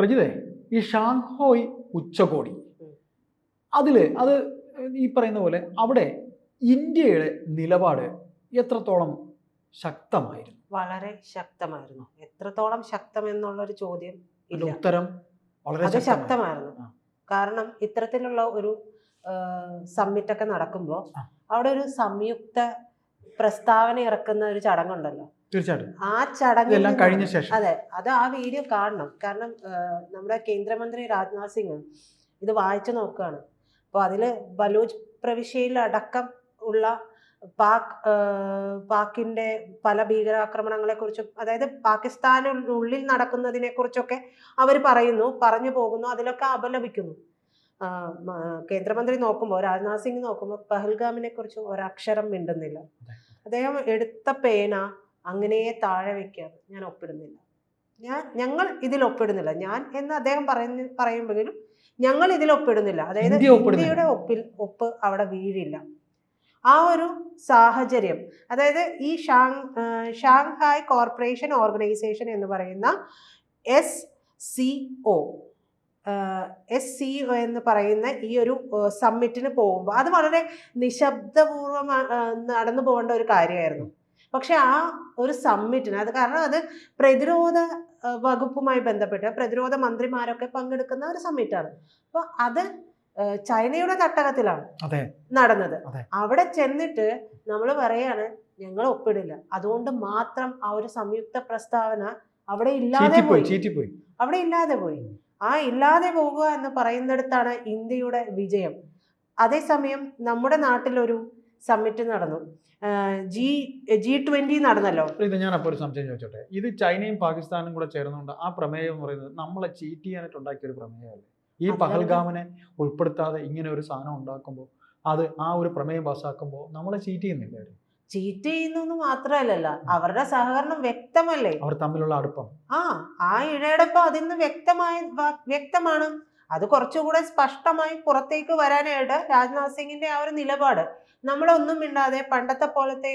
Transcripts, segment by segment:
പ്രജിതേ ഈ ഷാങ്ഹോയ് ഉച്ചകോടി. അതിൽ അതിൽ അത് ഈ പറയുന്ന പോലെ അവിടെ ഇന്ത്യയുടെ നിലപാട് എത്രത്തോളം ശക്തമായിരുന്നു? വളരെ ശക്തമായിരുന്നു. എത്രത്തോളം ശക്തം എന്നുള്ളൊരു ചോദ്യം ഉത്തരം വളരെ ശക്തമായിരുന്നു. കാരണം ഇത്തരത്തിലുള്ള ഒരു സമ്മിറ്റൊക്കെ നടക്കുമ്പോൾ അവിടെ ഒരു സംയുക്ത പ്രസ്താവന ഇറക്കുന്ന ഒരു ചടങ്ങുണ്ടല്ലോ. തീർച്ചയായിട്ടും. ആ ചടങ്ങിൽ എല്ലാം കഴിഞ്ഞ ശേഷം. അതെ അത് ആ വീഡിയോ കാണണം. കാരണം നമ്മുടെ കേന്ദ്രമന്ത്രി രാജ്നാഥ് സിംഗ് ഇത് വായിച്ചു നോക്കുകയാണ്. അപ്പോൾ അതിൽ ബലൂച്ച് പ്രവിശ്യയിൽ അടക്കം ഉള്ള പാക് പാക്കിന്റെ പല ഭീകരാക്രമണങ്ങളെ കുറിച്ചും അതായത് പാകിസ്ഥാനുള്ളിൽ നടക്കുന്നതിനെ കുറിച്ചൊക്കെ അവർ പറയുന്നു പറഞ്ഞു പോകുന്നു അതിലൊക്കെ അപലപിക്കുന്നു. കേന്ദ്രമന്ത്രി നോക്കുമ്പോൾ രാജ്നാഥ് സിംഗ് നോക്കുമ്പോൾ പഹൽഗാമിനെ കുറിച്ച് ഒരക്ഷരം മിണ്ടുന്നില്ല. അദ്ദേഹം എടുത്ത പേന അങ്ങനെ താഴെ വെക്കുകയാണ് ഞാൻ ഒപ്പിടുന്നില്ല. ഞാൻ ഞങ്ങൾ ഇതിൽ ഒപ്പിടുന്നില്ല. ഞാൻ എന്ന് അദ്ദേഹം പറയുന്ന പറയുമ്പോഴും ഞങ്ങൾ ഇതിൽ ഒപ്പിടുന്നില്ല. അതായത് ഇന്ത്യ ഇന്ത്യയുടെ ഒപ്പിൽ ഒപ്പ് അവിടെ വീഴില്ല. ആ ഒരു സാഹചര്യം അതായത് ഈ ഷാങ് ഷാങ്ഹായ് കോർപ്പറേഷൻ ഓർഗനൈസേഷൻ എന്ന് പറയുന്ന S C O S C O എന്ന് പറയുന്ന ഈ ഒരു സമ്മിറ്റിന് പോകുമ്പോൾ അത് വളരെ നിശബ്ദപൂർവം നടന്നു പോകേണ്ട ഒരു കാര്യമായിരുന്നു. പക്ഷെ ആ ഒരു സമ്മിറ്റിന് അത് കാരണം അത് പ്രതിരോധ വകുപ്പുമായി ബന്ധപ്പെട്ട് പ്രതിരോധ മന്ത്രിമാരൊക്കെ പങ്കെടുക്കുന്ന ഒരു സമ്മിറ്റാണ്. അപ്പോൾ അത് ചൈനയുടെ തട്ടകത്തിലാണ് നടന്നത്. അവിടെ ചെന്നിട്ട് നമ്മൾ പറയാണ് ഞങ്ങൾ ഒപ്പിടില്ല. അതുകൊണ്ട് മാത്രം ആ ഒരു സംയുക്ത പ്രസ്താവന അവിടെ ഇല്ലാതെ പോയി. അവിടെ ഇല്ലാതെ പോയി. ആ ഇല്ലാതെ പോകുക എന്ന് പറയുന്നിടത്താണ് ഇന്ത്യയുടെ വിജയം. അതേസമയം നമ്മുടെ നാട്ടിലൊരു സമ്മിറ്റ് നടന്നു. ജി ജി ട്വന്റി നടന്നല്ലോ. ഇത് ഞാൻ അപ്പോൾ ഒരു സംശയം ചോദിച്ചോട്ടെ? ഇത് ചൈനയും പാകിസ്ഥാനും കൂടെ ചേർന്നുകൊണ്ട് ആ പ്രമേയം എന്ന് പറയുന്നത് നമ്മളെ ചീറ്റ് ചെയ്യാനായിട്ട് ഉണ്ടാക്കിയ ഒരു പ്രമേയമല്ലേ? ഈ. പഹൽഗാമിനെ ഉൾപ്പെടുത്താതെ ഇങ്ങനെ ഒരു സാധനം ഉണ്ടാക്കുമ്പോൾ അത് ആ ഒരു പ്രമേയം പാസ്സാക്കുമ്പോൾ നമ്മളെ ചീറ്റ് ചെയ്യുന്നില്ല അവർ ചീറ്റ് ചെയ്യുന്നു മാത്രമല്ലല്ല അവരുടെ സഹകരണം വ്യക്തമല്ലേ? അവർ തമ്മിലുള്ള അടുപ്പം. ആ ആ ഇഴയടപ്പം അതിന്ന് നിന്ന് വ്യക്തമായ വ്യക്തമാണ്. അത് കുറച്ചുകൂടെ സ്പഷ്ടമായി പുറത്തേക്ക് വരാനായിട്ട് രാജ്നാഥ് സിംഗിന്റെ ആ ഒരു നിലപാട് നമ്മളൊന്നും മിണ്ടാതെ പണ്ടത്തെ പോലത്തെ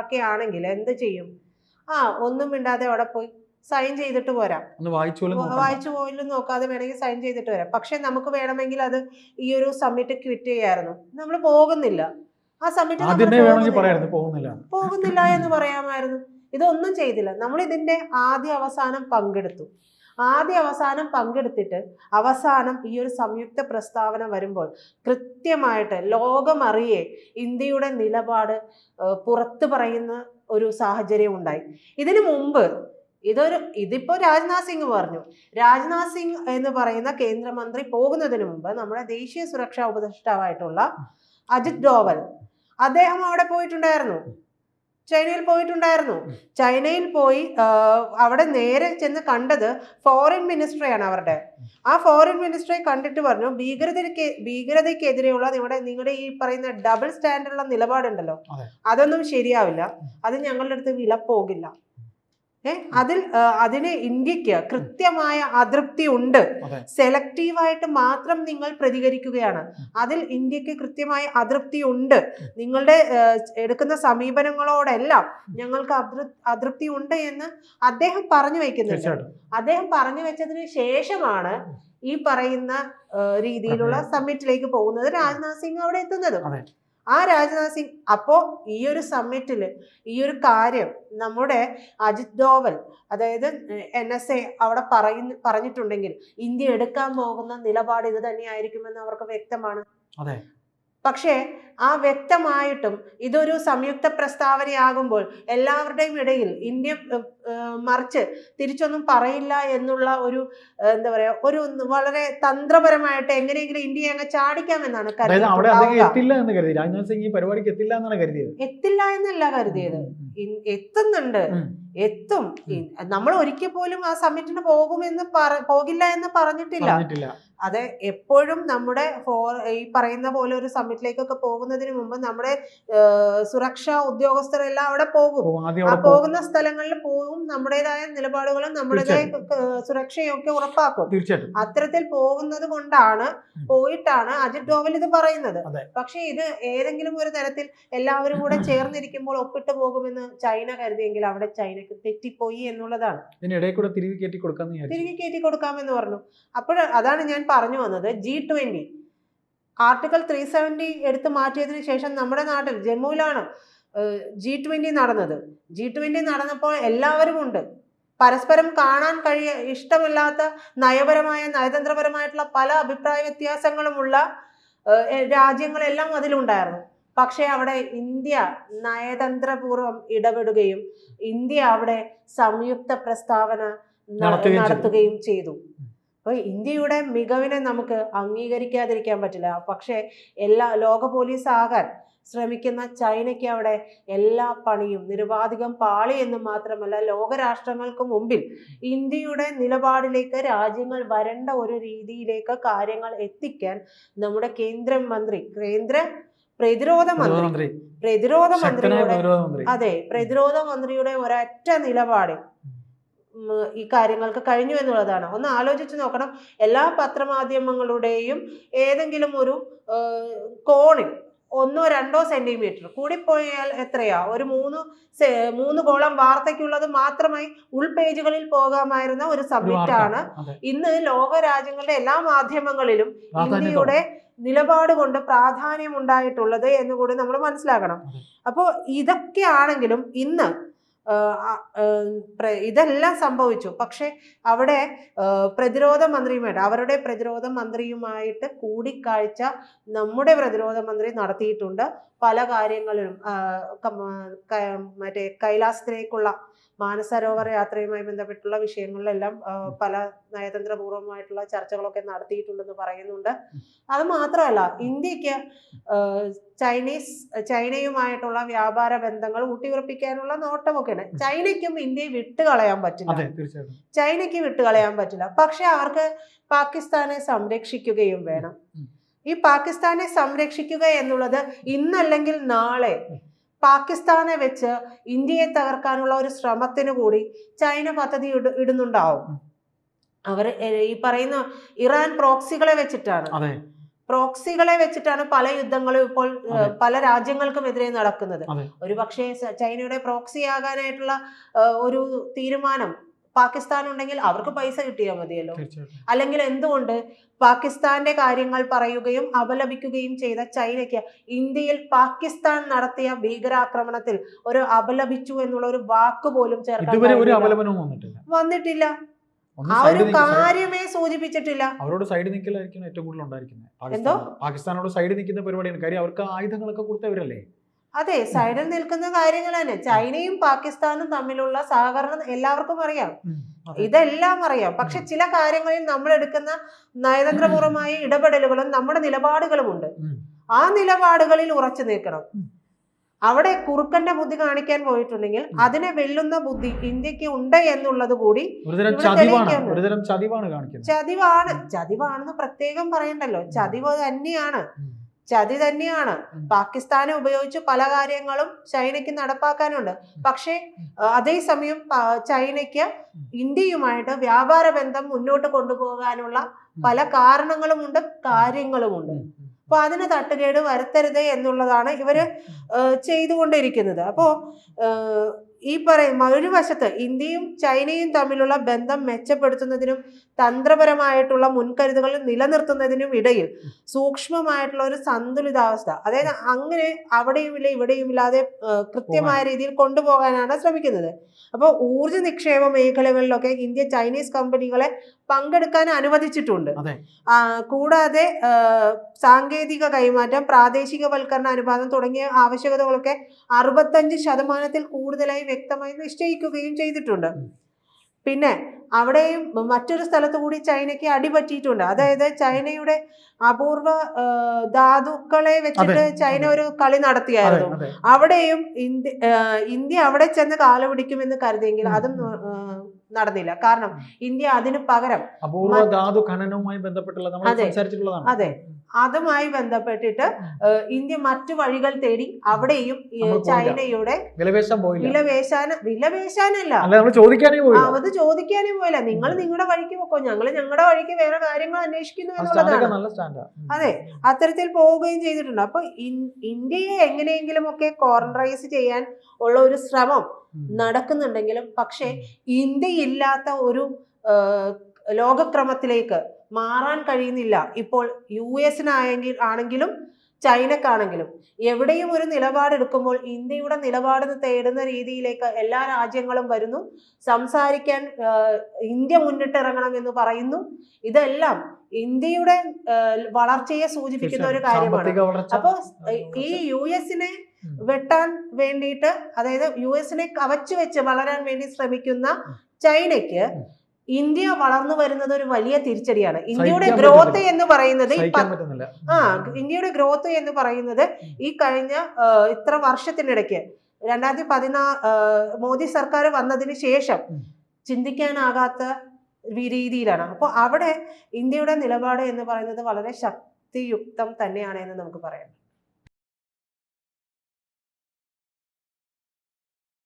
ഒക്കെ ആണെങ്കിൽ എന്ത് ചെയ്യും? ആ ഒന്നും മിണ്ടാതെ അവിടെ പോയി സൈൻ ചെയ്തിട്ട് പോരാം. വായിച്ചു പോയില്ലെന്ന് നോക്കാതെ വേണമെങ്കിൽ സൈൻ ചെയ്തിട്ട് വരാം. പക്ഷെ നമുക്ക് വേണമെങ്കിൽ അത് ഈ ഒരു സമ്മിറ്റ് ക്വിറ്റ് ചെയ്യായിരുന്നു. നമ്മൾ പോകുന്നില്ല. ആ സമ്മിറ്റ് പോകുന്നില്ല എന്ന് പറയാമായിരുന്നു. ഇതൊന്നും ചെയ്തില്ല. നമ്മൾ ഇതിന്റെ ആദ്യ അവസാനം പങ്കെടുത്തു. ആദ്യ അവസാനം പങ്കെടുത്തിട്ട് അവസാനം ഈ ഒരു സംയുക്ത പ്രസ്താവന വരുമ്പോൾ കൃത്യമായിട്ട് ലോകമറിയെ ഇന്ത്യയുടെ നിലപാട് പുറത്തു പറയുന്ന ഒരു സാഹചര്യം ഉണ്ടായി. ഇതിനു മുമ്പ് ഇതൊരു ഇതിപ്പോ രാജ്നാഥ് സിംഗ് പറഞ്ഞു. രാജ്നാഥ് സിംഗ് എന്ന് പറയുന്ന കേന്ദ്രമന്ത്രി പോകുന്നതിന് മുമ്പ് നമ്മുടെ ദേശീയ സുരക്ഷാ ഉപദേഷ്ടാവായിട്ടുള്ള അജിത് ഡോവൽ അദ്ദേഹം അവിടെ പോയിട്ടുണ്ടായിരുന്നു. ചൈനയിൽ പോയിട്ടുണ്ടായിരുന്നു. ചൈനയിൽ പോയി അവിടെ നേരെ ചെന്ന് കണ്ടത് ഫോറിൻ മിനിസ്ട്രിയാണ് അവരുടെ. ആ ഫോറിൻ മിനിസ്റ്ററെ കണ്ടിട്ട് പറഞ്ഞു ഭീകരതയ്ക്ക് ഭീകരതയ്ക്കെതിരെയുള്ള നിങ്ങളുടെ നിങ്ങളുടെ ഈ പറയുന്ന ഡബിൾ സ്റ്റാൻഡുള്ള നിലപാടുണ്ടല്ലോ. അതെ. അതൊന്നും ശരിയാവില്ല. അത് ഞങ്ങളുടെ അടുത്ത് വില പോകില്ല ഏ അതിൽ അതിന് ഇന്ത്യയ്ക്ക് കൃത്യമായ അതൃപ്തി ഉണ്ട്. സെലക്റ്റീവായിട്ട് മാത്രം നിങ്ങൾ പ്രതികരിക്കുകയാണ്. അതിൽ ഇന്ത്യയ്ക്ക് കൃത്യമായ അതൃപ്തി ഉണ്ട്. നിങ്ങളുടെ എടുക്കുന്ന സമീപനങ്ങളോടെല്ലാം ഞങ്ങൾക്ക് അതൃ അതൃപ്തി ഉണ്ട് എന്ന് അദ്ദേഹം പറഞ്ഞു വെക്കുന്നുണ്ട്. അദ്ദേഹം പറഞ്ഞു വെച്ചതിന് ശേഷമാണ് ഈ പറയുന്ന രീതിയിലുള്ള സമ്മിറ്റിലേക്ക് പോകുന്നത് രാജ്നാഥ് സിംഗ് അവിടെ എത്തുന്നതും. ആ രാജ്നാഥ് സിംഗ് അപ്പോൾ ഈ ഒരു സമ്മിറ്റിൽ ഈ ഒരു കാര്യം നമ്മുടെ അജിത് ഡോവൽ അതായത് എൻ എസ് എ അവിടെ പറയുന്ന പറഞ്ഞിട്ടുണ്ടെങ്കിൽ ഇന്ത്യ എടുക്കാൻ പോകുന്ന നിലപാട് ഇത് തന്നെയായിരിക്കുമെന്ന് അവർക്ക് വ്യക്തമാണ്. പക്ഷേ ആ വ്യക്തമായിട്ടും ഇതൊരു സംയുക്ത പ്രസ്താവനയാകുമ്പോൾ എല്ലാവരുടെയും ഇടയിൽ ഇന്ത്യ മറിച്ച് തിരിച്ചൊന്നും പറയില്ല എന്നുള്ള ഒരു എന്താ പറയാ ഒരു വളരെ തന്ത്രപരമായിട്ട് എങ്ങനെയെങ്കിലും ഇന്ത്യയെ അങ്ങ് ചാടിക്കാമെന്നാണ് എത്തില്ല എന്ന് കരുതി. രാജ്നാഥ് സിംഗ് ഈ പരിപാടിക്ക് എത്തില്ല എന്നാണ് കരുതിയത്. എത്തില്ല എന്നല്ല കരുതിയത്. എത്തുന്നുണ്ട്. എത്തും. നമ്മൾ ഒരിക്കൽ പോലും ആ സമ്മിറ്റിന് പോകുമെന്ന് പറ- പോകില്ല എന്ന് പറഞ്ഞിട്ടില്ല. അത് എപ്പോഴും നമ്മുടെ ഫോർ ഈ പറയുന്ന പോലെ ഒരു സമ്മിറ്റിലേക്കൊക്കെ പോകുന്നതിന് മുമ്പ് നമ്മുടെ സുരക്ഷാ ഉദ്യോഗസ്ഥരെല്ലാം അവിടെ പോകും. ആ പോകുന്ന സ്ഥലങ്ങളിൽ പോകും നമ്മുടേതായ നിലപാടുകളും നമ്മുടേതായ സുരക്ഷയൊക്കെ സുരക്ഷയും ഒക്കെ ഉറപ്പാക്കും. അത്തരത്തിൽ പോകുന്നത് കൊണ്ടാണ് പോയിട്ടാണ് അജിത് ഡോവൽ ഇത് പറയുന്നത്. പക്ഷേ ഇത് ഏതെങ്കിലും ഒരു തരത്തിൽ എല്ലാവരും കൂടെ ചേർന്നിരിക്കുമ്പോൾ ഒപ്പിട്ട് പോകുമെന്ന് ചൈന കരുതിയെങ്കിൽ അവിടെ ചൈനക്ക് തെറ്റിപ്പോയി എന്നുള്ളതാണ്. തിരികെ കയറ്റി കൊടുക്കാം തിരികെ കയറ്റി കൊടുക്കാമെന്ന് പറഞ്ഞു. അപ്പോൾ അതാണ് ഞാൻ പറഞ്ഞു വന്നത്. G twenty article three seventy എടുത്ത് മാറ്റിയതിന് ശേഷം നമ്മുടെ നാട്ടിൽ ജമ്മുവിലാണ് ജി ട്വന്റി നടന്നത്. ജി ട്വന്റി നടന്നപ്പോൾ എല്ലാവരും ഉണ്ട്. പരസ്പരം കാണാൻ കഴിയ ഇഷ്ടമില്ലാത്ത നയപരമായ നയതന്ത്രപരമായിട്ടുള്ള പല അഭിപ്രായ വ്യത്യാസങ്ങളുമുള്ള രാജ്യങ്ങളെല്ലാം അതിലുണ്ടായിരുന്നു. പക്ഷേ അവിടെ ഇന്ത്യ നയതന്ത്രപൂർവം ഇടപെടുകയും ഇന്ത്യ അവിടെ സംയുക്ത പ്രസ്താവന നടത്തുകയും ചെയ്തു. അപ്പോൾ അപ്പൊ ഇന്ത്യയുടെ മികവിനെ നമുക്ക് അംഗീകരിക്കാതിരിക്കാൻ പറ്റില്ല. പക്ഷേ എല്ലാ ലോക പോലീസ് ആകാൻ ശ്രമിക്കുന്ന ചൈനയ്ക്ക് അവിടെ എല്ലാ പണിയും നിരുപാധികം പാളി എന്ന് മാത്രമല്ല ലോകരാഷ്ട്രങ്ങൾക്ക് മുമ്പിൽ ഇന്ത്യയുടെ നിലപാടിലേക്ക് രാജ്യങ്ങൾ വരേണ്ട ഒരു രീതിയിലേക്ക് കാര്യങ്ങൾ എത്തിക്കാൻ നമ്മുടെ കേന്ദ്രമന്ത്രി കേന്ദ്ര പ്രതിരോധ മന്ത്രി. പ്രതിരോധ മന്ത്രിയുടെ അതെ പ്രതിരോധ മന്ത്രിയുടെ ഒരൊറ്റ നിലപാടിൽ ഈ കാര്യങ്ങൾക്ക് കഴിഞ്ഞു എന്നുള്ളതാണ്. ഒന്ന് ആലോചിച്ച് നോക്കണം. എല്ലാ പത്രമാധ്യമങ്ങളുടെയും ഏതെങ്കിലും ഒരു കോണിൽ ഒന്നോ രണ്ടോ സെന്റിമീറ്റർ കൂടിപ്പോയാൽ എത്രയാ? ഒരു മൂന്ന് മൂന്ന് കോളം വാർത്തയ്ക്കുള്ളത് മാത്രമായി ഉൾപേജുകളിൽ പോകാമായിരുന്ന ഒരു സബ്ജക്റ്റ് ആണ് ഇന്ന് ലോകരാജ്യങ്ങളുടെ എല്ലാ മാധ്യമങ്ങളിലും ഇന്ത്യയുടെ നിലപാട് കൊണ്ട് പ്രാധാന്യം ഉണ്ടായിട്ടുള്ളത് എന്ന് കൂടി നമ്മൾ മനസ്സിലാക്കണം. അപ്പോൾ ഇതൊക്കെ ആണെങ്കിലും ഇന്ന് ഇതെല്ലാം സംഭവിച്ചു. പക്ഷെ അവിടെ പ്രതിരോധ മന്ത്രിയുമായിട്ട് അവരുടെ പ്രതിരോധ മന്ത്രിയുമായിട്ട് കൂടിക്കാഴ്ച നമ്മുടെ പ്രതിരോധ മന്ത്രി നടത്തിയിട്ടുണ്ട്. പല കാര്യങ്ങളിലും മറ്റേ കൈലാസത്തിലേക്കുള്ള മാനസരോവർ യാത്രയുമായി ബന്ധപ്പെട്ടുള്ള വിഷയങ്ങളിലെല്ലാം പല നയതന്ത്രപൂർവമായിട്ടുള്ള ചർച്ചകളൊക്കെ നടത്തിയിട്ടുണ്ടെന്ന് പറയുന്നുണ്ട്. അത് മാത്രമല്ല ഇന്ത്യയ്ക്ക് ചൈനീസ് ചൈനയുമായിട്ടുള്ള വ്യാപാര ബന്ധങ്ങൾ ഊട്ടിയുറപ്പിക്കാനുള്ള നോട്ടമൊക്കെയാണ് ചൈനയ്ക്കും ഇന്ത്യയെ വിട്ടുകളയാൻ പറ്റില്ല. ചൈനയ്ക്ക് വിട്ടുകളയാൻ പറ്റില്ല. പക്ഷെ അവർക്ക് പാകിസ്ഥാനെ സംരക്ഷിക്കുകയും വേണം. ഈ പാകിസ്ഥാനെ സംരക്ഷിക്കുക എന്നുള്ളത് ഇന്നല്ലെങ്കിൽ നാളെ പാകിസ്ഥാനെ വെച്ച് ഇന്ത്യയെ തകർക്കാനുള്ള ഒരു ശ്രമത്തിന് കൂടി ചൈന പദ്ധതി ഇട- ഇടുന്നുണ്ടാവും. അവർ ഈ പറയുന്ന ഇറാൻ പ്രോക്സികളെ വെച്ചിട്ടാണ്. പ്രോക്സികളെ വെച്ചിട്ടാണ് പല യുദ്ധങ്ങളും ഇപ്പോൾ പല രാജ്യങ്ങൾക്കും എതിരെ നടക്കുന്നത്. ഒരു പക്ഷേ ചൈനയുടെ പ്രോക്സി ആകാനായിട്ടുള്ള ഒരു തീരുമാനം പാകിസ്ഥാൻ ഉണ്ടെങ്കിൽ അവർക്ക് പൈസ കിട്ടിയാൽ മതിയല്ലോ. അല്ലെങ്കിൽ എന്തുകൊണ്ട് പാകിസ്ഥാന്റെ കാര്യങ്ങൾ പറയുകയും അപലപിക്കുകയും ചെയ്ത ചൈനയ്ക്ക് ഇന്ത്യയിൽ പാകിസ്ഥാൻ നടത്തിയ ഭീകരാക്രമണത്തിൽ ഒരു അപലപിച്ചു എന്നുള്ള ഒരു വാക്ക് പോലും ചേർക്കാൻ. വന്നിട്ടില്ല. ആ ഒരു കാര്യമേ സൂചിപ്പിച്ചിട്ടില്ല. അവരോട് സൈഡ് നിൽക്കലായിരിക്കും ഏറ്റവും കൂടുതൽ ഉണ്ടായിരിക്കുന്നത്. എന്തോ? പാകിസ്ഥാനോട് സൈഡ് നിൽക്കുന്ന പരിപാടിയാണ്. കാര്യം അവർക്ക് ആയുധങ്ങളൊക്കെ കൊടുത്തവരല്ലേ? അതെ സൈഡിൽ നിൽക്കുന്ന കാര്യങ്ങൾ തന്നെ. ചൈനയും പാകിസ്ഥാനും തമ്മിലുള്ള സഹകരണം എല്ലാവർക്കും അറിയാം. ഇതെല്ലാം അറിയാം. പക്ഷെ ചില കാര്യങ്ങളിൽ നമ്മൾ എടുക്കുന്ന നയതന്ത്രപൂർവമായ ഇടപെടലുകളും നമ്മുടെ നിലപാടുകളും ഉണ്ട് ആ നിലപാടുകളിൽ ഉറച്ചു നിൽക്കണം. അവിടെ കുറുക്കന്റെ ബുദ്ധി കാണിക്കാൻ പോയിട്ടുണ്ടെങ്കിൽ അതിനെ വെല്ലുന്ന ബുദ്ധി ഇന്ത്യയ്ക്ക് ഉണ്ട് എന്നുള്ളത് കൂടി ചതിവാണ്. ചതിവാണെന്ന് പ്രത്യേകം പറയണ്ടല്ലോ. ചതിവ് തന്നെയാണ്. ചതി തന്നെയാണ്. പാകിസ്ഥാനെ ഉപയോഗിച്ച് പല കാര്യങ്ങളും ചൈനയ്ക്ക് നടപ്പാക്കാനുണ്ട്. പക്ഷേ അതേസമയം ചൈനയ്ക്ക്. ഇന്ത്യയുമായിട്ട് വ്യാപാര ബന്ധം മുന്നോട്ട് കൊണ്ടുപോകാനുള്ള പല കാരണങ്ങളുമുണ്ട് കാര്യങ്ങളുമുണ്ട്. അപ്പൊ അതിന് തട്ടുകേട് വരുത്തരുത് എന്നുള്ളതാണ് ഇവർ ചെയ്തുകൊണ്ടിരിക്കുന്നത്. അപ്പോ ഈ പറയും ഒരു വശത്ത് ഇന്ത്യയും ചൈനയും തമ്മിലുള്ള ബന്ധം മെച്ചപ്പെടുത്തുന്നതിനും തന്ത്രപരമായിട്ടുള്ള മുൻകരുതലുകൾ നിലനിർത്തുന്നതിനും ഇടയിൽ സൂക്ഷ്മമായിട്ടുള്ള ഒരു സന്തുലിതാവസ്ഥ അതായത് അങ്ങനെ അവിടെയും ഇല്ല ഇവിടെയും ഇല്ലാതെ കൃത്യമായ രീതിയിൽ കൊണ്ടുപോകാനാണ് ശ്രമിക്കുന്നത്. അപ്പോൾ ഊർജ നിക്ഷേപ മേഖലകളിലൊക്കെ ഇന്ത്യ ചൈനീസ് കമ്പനികളെ പങ്കെടുക്കാൻ അനുവദിച്ചിട്ടുണ്ട്. കൂടാതെ സാങ്കേതിക കൈമാറ്റം പ്രാദേശികവൽക്കരണ അനുപാതം തുടങ്ങിയ ആവശ്യകതകളൊക്കെ അറുപത്തഞ്ച് ശതമാനത്തിൽ കൂടുതലായി വ്യക്തമായി നിശ്ചയിക്കുകയും ചെയ്തിട്ടുണ്ട്. പിന്നെ അവിടെയും മറ്റൊരു സ്ഥലത്ത് കൂടി ചൈനയ്ക്ക് അടിപറ്റിയിട്ടുണ്ട് അതായത് ചൈനയുടെ അപൂർവ ധാതുക്കളെ വെച്ചിട്ട് ചൈന ഒരു കളി നടത്തിയായിരുന്നു. അവിടെയും ഇന്ത്യ ഇന്ത്യ അവിടെ ചെന്ന് കാലുപിടിക്കുമെന്ന് കരുതിയെങ്കിൽ അതും നടന്നില്ല. കാരണം ഇന്ത്യ അതിന് പകരം അപൂർവ ധാതു ഖനനവുമായി ബന്ധപ്പെട്ടുള്ള അതെ. അതുമായി ബന്ധപ്പെട്ടിട്ട് ഇന്ത്യ മറ്റു വഴികൾ തേടി അവിടെയും. ചൈനയുടെ വിലവേശാന വിലപേശാന വിലപേശാനല്ല. പോയില്ല. അത് ചോദിക്കാനേ പോയില്ല. നിങ്ങൾ നിങ്ങളുടെ വഴിക്ക് പോക്കോ. ഞങ്ങൾ ഞങ്ങളുടെ വഴിക്ക് വേറെ കാര്യങ്ങൾ അന്വേഷിക്കുന്നു എന്നുള്ളതാണ്. അതെ. അത്തരത്തിൽ പോവുകയും ചെയ്തിട്ടുണ്ട്. അപ്പൊ ഇന്ത്യയെ എങ്ങനെയെങ്കിലും ഒക്കെ കോർണറൈസ് ചെയ്യാൻ ഉള്ള ഒരു ശ്രമം നടക്കുന്നുണ്ടെങ്കിലും പക്ഷേ ഇന്ത്യയില്ലാത്ത ഒരു ലോകക്രമത്തിലേക്ക് മാറാൻ കഴിയുന്നില്ല. ഇപ്പോൾ യു എസിനായെങ്കിൽ ആണെങ്കിലും ചൈനക്കാണെങ്കിലും എവിടെയും ഒരു നിലപാടെടുക്കുമ്പോൾ ഇന്ത്യയുടെ നിലപാട് തേടുന്ന രീതിയിലേക്ക് എല്ലാ രാജ്യങ്ങളും വരുന്നു. സംസാരിക്കാൻ ഇന്ത്യ മുന്നിട്ടിറങ്ങണം എന്ന് പറയുന്നു. ഇതെല്ലാം ഇന്ത്യയുടെ വളർച്ചയെ സൂചിപ്പിക്കുന്ന ഒരു കാര്യമാണ്. അപ്പോൾ ഈ യു എസിനെ വെട്ടാൻ വേണ്ടിയിട്ട് അതായത് യു എസിനെ കവച്ചു വെച്ച് വളരാൻ വേണ്ടി ശ്രമിക്കുന്ന ചൈനയ്ക്ക്. ഇന്ത്യ വളർന്നു വരുന്നത് ഒരു വലിയ തിരിച്ചടിയാണ്. ഇന്ത്യയുടെ ഗ്രോത്ത് എന്ന് പറയുന്നത് ആ ഇന്ത്യയുടെ ഗ്രോത്ത് എന്ന് പറയുന്നത് ഈ കഴിഞ്ഞ ഇത്ര വർഷത്തിനിടയ്ക്ക് രണ്ടായിരത്തി പതിനാ മോദി സർക്കാർ വന്നതിന് ശേഷം. ചിന്തിക്കാനാകാത്ത രീതിയിലാണ്. അപ്പോൾ അവിടെ ഇന്ത്യയുടെ നിലപാട് എന്ന് പറയുന്നത് വളരെ ശക്തിയുക്തം തന്നെയാണ് എന്ന് നമുക്ക് പറയാം.